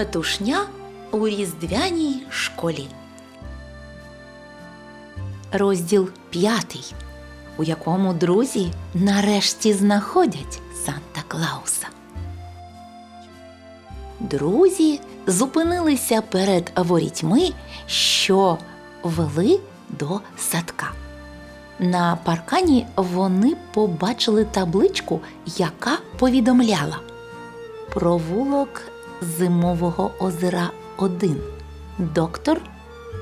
Метушня у різдвяній школі. Розділ п'ятий, у якому друзі нарешті знаходять Санта Клауса. Друзі зупинилися перед ворітьми, що вели до садка. На паркані вони побачили табличку, яка повідомляла Провулок Зимового озера 1. Доктор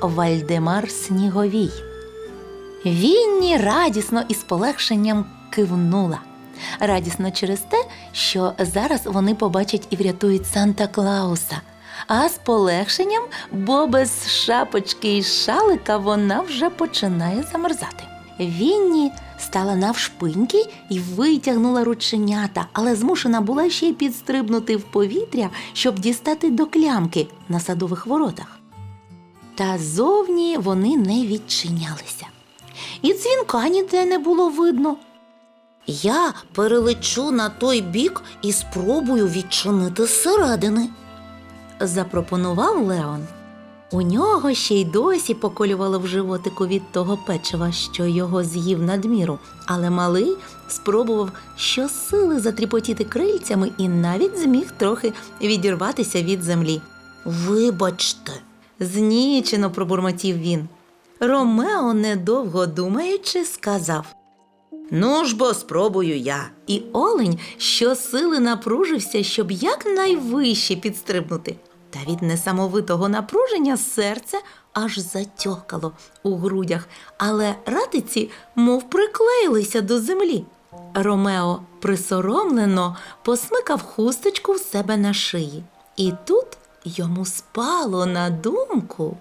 Вальдемар Сніговій. Вінні радісно і з полегшенням кивнула. Радісно через те, що зараз вони побачать і врятують Санта Клауса. А з полегшенням, бо без шапочки і шалика вона вже починає замерзати. Вінні стала навшпиньки і витягнула рученята, але змушена була ще й підстрибнути в повітря, щоб дістати до клямки на садових воротах. Та зовні вони не відчинялися. І дзвінка ніде не було видно. Я перелечу на той бік і спробую відчинити зсередини. запропонував Леон. У нього ще й досі поколювало в животику від того печива, що його з'їв надміру, але малий спробував щосили затріпотіти крильцями і навіть зміг трохи відірватися від землі. Вибачте, Знічено пробурмотів він. Ромео, недовго думаючи, сказав. ну ж бо спробую я. І олень щосили напружився, щоб якнайвище підстрибнути. Та від несамовитого напруження серце аж затьохкало у грудях, але ратиці мов приклеїлися до землі. Ромео присоромлено посмикав хусточку в себе на шиї. І тут йому спало на думку.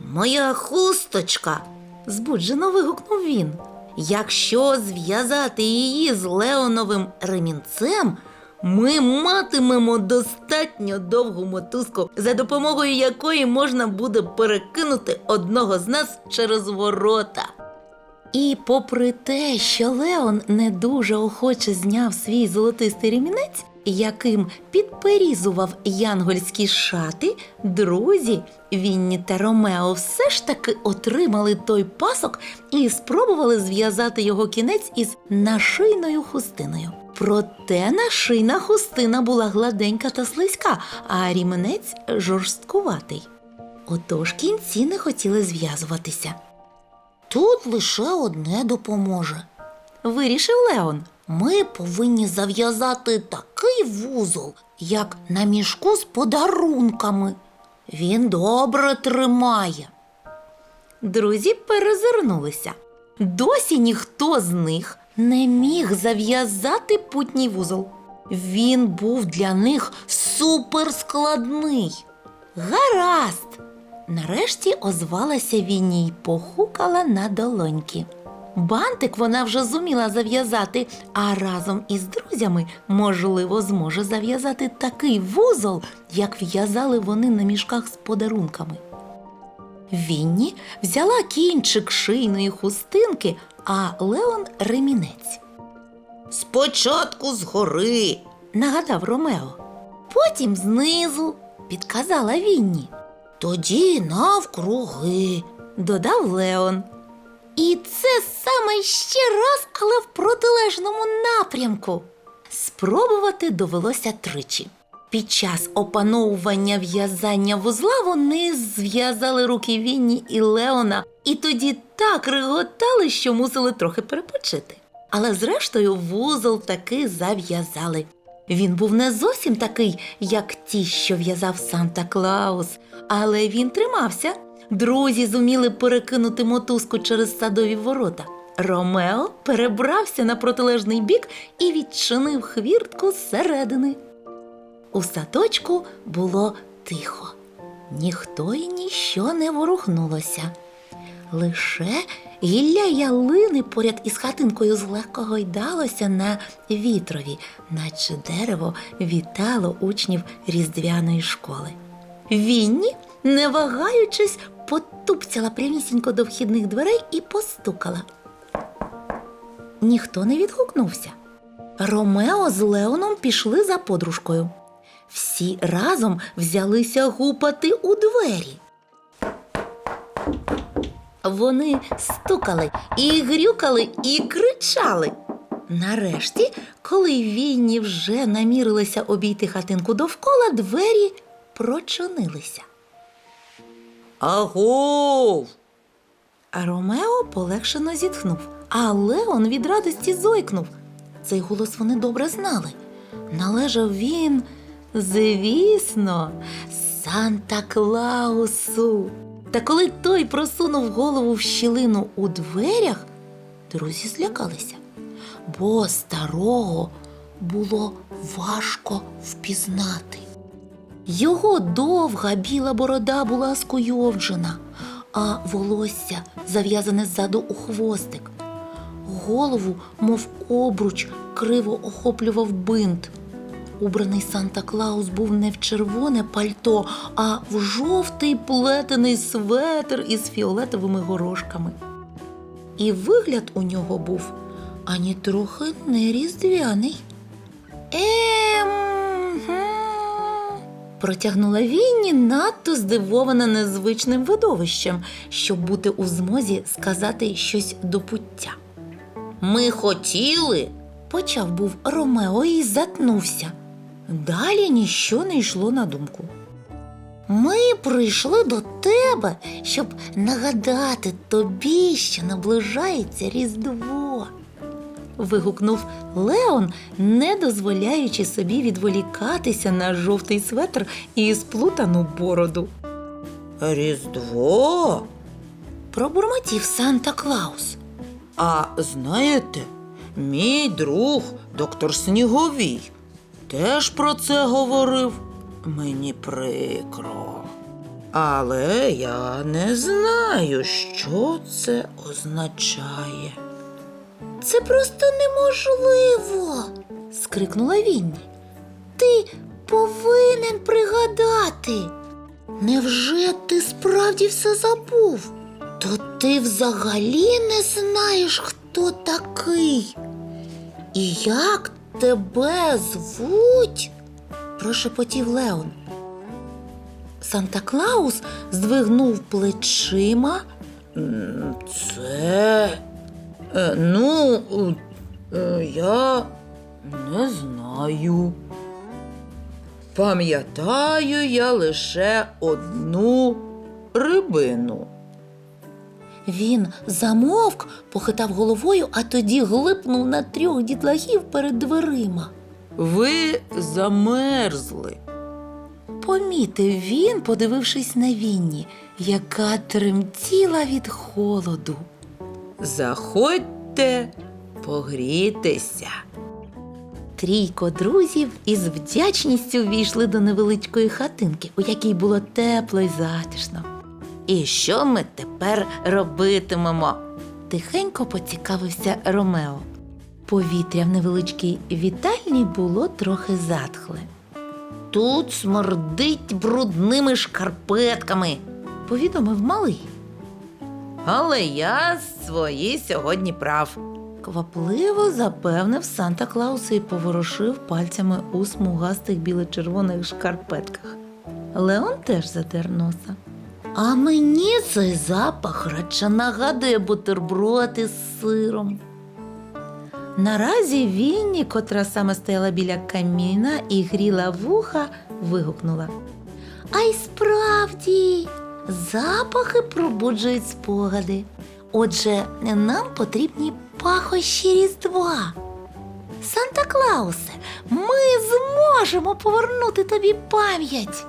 Моя хусточка. Збуджено вигукнув він. Якщо зв'язати її з Леоновим ремінцем, ми матимемо достатньо довгу мотузку, за допомогою якої можна буде перекинути одного з нас через ворота. І попри те, що Леон не дуже охоче зняв свій золотистий ремінець, яким підперізував янгольські шати, друзі Вінні та Ромео все ж таки отримали той пасок і спробували зв'язати його кінець із нашийною хустиною. Проте нашийна хустина була гладенька та слизька, а ріменець жорсткуватий. Отож кінці не хотіли зв'язуватися. Тут лише одне допоможе. Вирішив Леон. Ми повинні зав'язати такий вузол, як на мішку з подарунками. Він добре тримає. Друзі перезирнулися. Досі ніхто з них не міг зав'язати путній вузол. Він був для них суперскладний. Гаразд. Нарешті озвалася Вінні й похукала на долоньки. Бантик вона вже зуміла зав'язати, а разом із друзями, можливо, зможе зав'язати такий вузол, як в'язали вони на мішках з подарунками. Вінні взяла кінчик шийної хустинки, а Леон ремінець. Спочатку згори. Нагадав Ромео. Потім знизу, підказала Вінні, Тоді навкруги. додав Леон. І це саме ще раз, але в протилежному напрямку. Спробувати довелося тричі. Під час опановування в'язання вузла вони зв'язали руки Вінні і Леона, і тоді так реготали, що мусили трохи перепочити. Але зрештою вузол таки зав'язали. Він був не зовсім такий, як ті, що в'язав Санта Клаус, але він тримався. Друзі зуміли перекинути мотузку через садові ворота. Ромео перебрався на протилежний бік і відчинив хвіртку зсередини. У садочку було тихо. Ніхто і ніщо не ворухнулося. Лише гілля ялини поряд із хатинкою злегка гойдалося на вітрові, наче дерево вітало учнів різдвяної школи. Вінні, не вагаючись, потупцяла прямісінько до вхідних дверей і постукала. Ніхто не відгукнувся. Ромео з Леоном пішли за подружкою. Всі разом взялися гупати у двері. Вони стукали і грюкали, і кричали. Нарешті, коли Вінні вже намірилися обійти хатинку довкола, двері прочинилися. Агов! А Ромео полегшено зітхнув, а Леон від радості зойкнув. Цей голос вони добре знали. Належав він, звісно, Санта Клаусу. Та коли той просунув голову в щілину у дверях, друзі злякалися, бо старого було важко впізнати. Його довга біла борода була скуйовджена, а волосся зав'язане ззаду у хвостик. Голову, мов обруч, криво охоплював бинт. Убраний Санта Клаус був не в червоне пальто, а в жовтий плетений светр із фіолетовими горошками. І вигляд у нього був ані трохи не різдвяний. Ем. Протягнула Вінні надто здивована незвичним видовищем, щоб бути у змозі сказати щось до пуття. Ми хотіли. Почав був Ромео і затнувся. Далі ніщо не йшло на думку. Ми прийшли до тебе, щоб нагадати тобі, що наближається Різдво. вигукнув Леон, не дозволяючи собі відволікатися на жовтий светр і сплутану бороду. Різдво. Пробурмотів Санта Клаус. А знаєте, мій друг, доктор Сніговій, теж про це говорив. Мені прикро. Але я не знаю, що це означає. Це просто неможливо. скрикнула Вінні. Ти повинен пригадати. Невже ти справді все забув? То ти взагалі не знаєш, хто такий? І як тебе звуть? прошепотів Леон. Санта Клаус здвигнув плечима. Це. е, Ну, е, я не знаю. Пам'ятаю я лише одну рибину. Він замовк, похитав головою, а тоді глипнув на трьох дітлахів перед дверима. Ви замерзли. Помітив він, подивившись на Вінні, яка тремтіла від холоду. Заходьте, погрітися. Трійко друзів із вдячністю війшли до невеличкої хатинки, у якій було тепло й затишно. І що ми тепер робитимемо? Тихенько поцікавився Ромео. Повітря в невеличкій вітальні було трохи затхле. Тут смердить брудними шкарпетками. Повідомив малий. Але я свої сьогодні прав. Квапливо запевнив Санта Клаус і поворушив пальцями у смугастих біло-червоних шкарпетках. Леон теж затер носа. А мені цей запах радше нагадує бутерброд із сиром. Наразі Вінні, котра саме стояла біля каміна і гріла вуха, вигукнула. А й справді, запахи пробуджують спогади. Отже, нам потрібні пахощі Різдва. Санта Клаусе, ми зможемо повернути тобі пам'ять.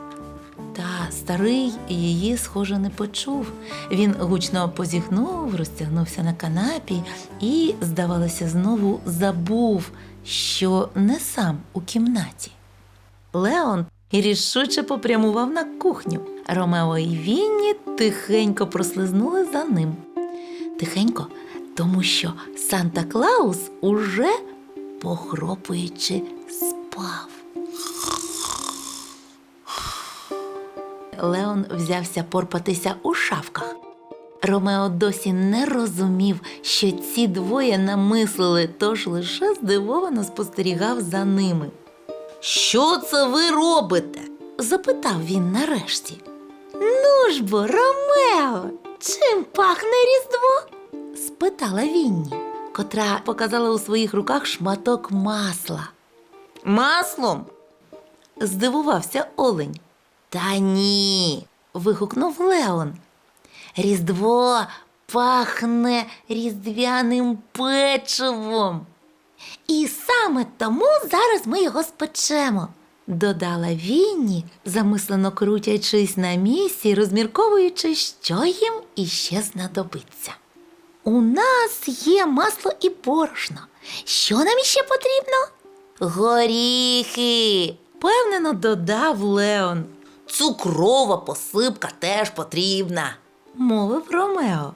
Та старий її, схоже, не почув. Він гучно позіхнув, розтягнувся на канапі і, здавалося, знову забув, що не сам у кімнаті. Леон рішуче попрямував на кухню. Ромео і Вінні тихенько прослизнули за ним. Тихенько, тому що Санта Клаус уже похропуючи Леон взявся порпатися у шафках. Ромео досі не розумів, що ці двоє намислили, тож лише здивовано спостерігав за ними. Що це ви робите? запитав він нарешті. Ну ж бо, Ромео, чим пахне Різдво? спитала Вінні, котра показала у своїх руках шматок масла. Маслом? Здивувався олень. Та ні. вигукнув Леон. Різдво пахне різдвяним печивом. І саме тому зараз ми його спечемо, додала Вінні, замислено крутячись на місці, розмірковуючи, що їм іще знадобиться. У нас є масло і борошно. Що нам іще потрібно? Горіхи, певнено додав Леон, Цукрова посипка теж потрібна. мовив Ромео.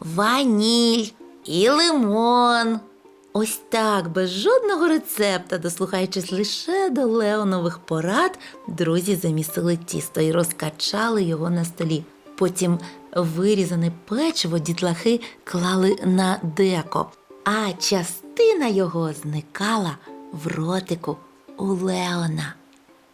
Ваніль і лимон. Ось так, без жодного рецепта, дослухаючись лише до Леонових порад, друзі замісили тісто і розкачали його на столі. Потім вирізане печиво дітлахи клали на деко, а частина його зникала в ротику у Леона.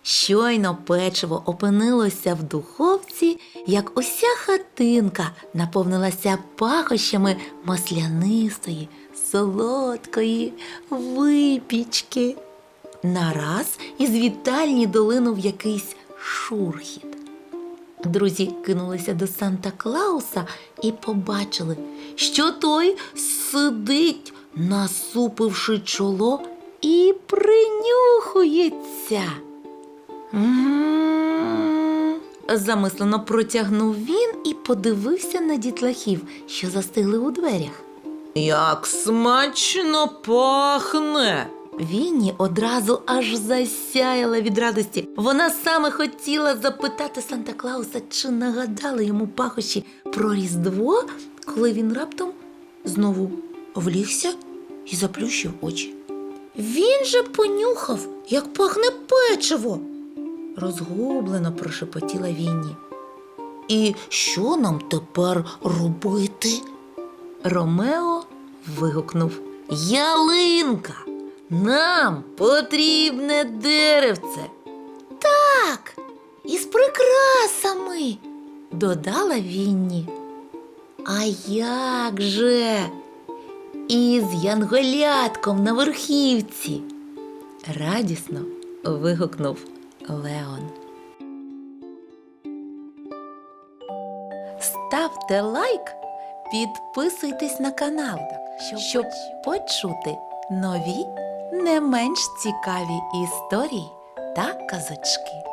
Щойно печиво опинилося в духовці, як уся хатинка наповнилася пахощами маслянистої, солодкої випічки. Нараз із вітальні долинув якийсь шурхіт. Друзі кинулися до Санта Клауса і побачили, що той сидить, насупивши чоло, і принюхується. Замислено протягнув він і подивився на дітлахів, що застигли у дверях. Як смачно пахне. Вінні одразу аж засяяла від радості. Вона саме хотіла запитати Санта Клауса, чи нагадали йому пахощі про Різдво, коли він раптом знову влігся і заплющив очі. Він же понюхав, як пахне печиво. Розгублено прошепотіла Вінні. І що нам тепер робити? Ромео вигукнув Ялинка! Нам потрібне деревце. Так, із прикрасами, додала Вінні. А як же? Із янголятком на верхівці. Радісно вигукнув Леон. Ставте лайк, підписуйтесь на канал, щоб почути нові не менш цікаві історії та казочки.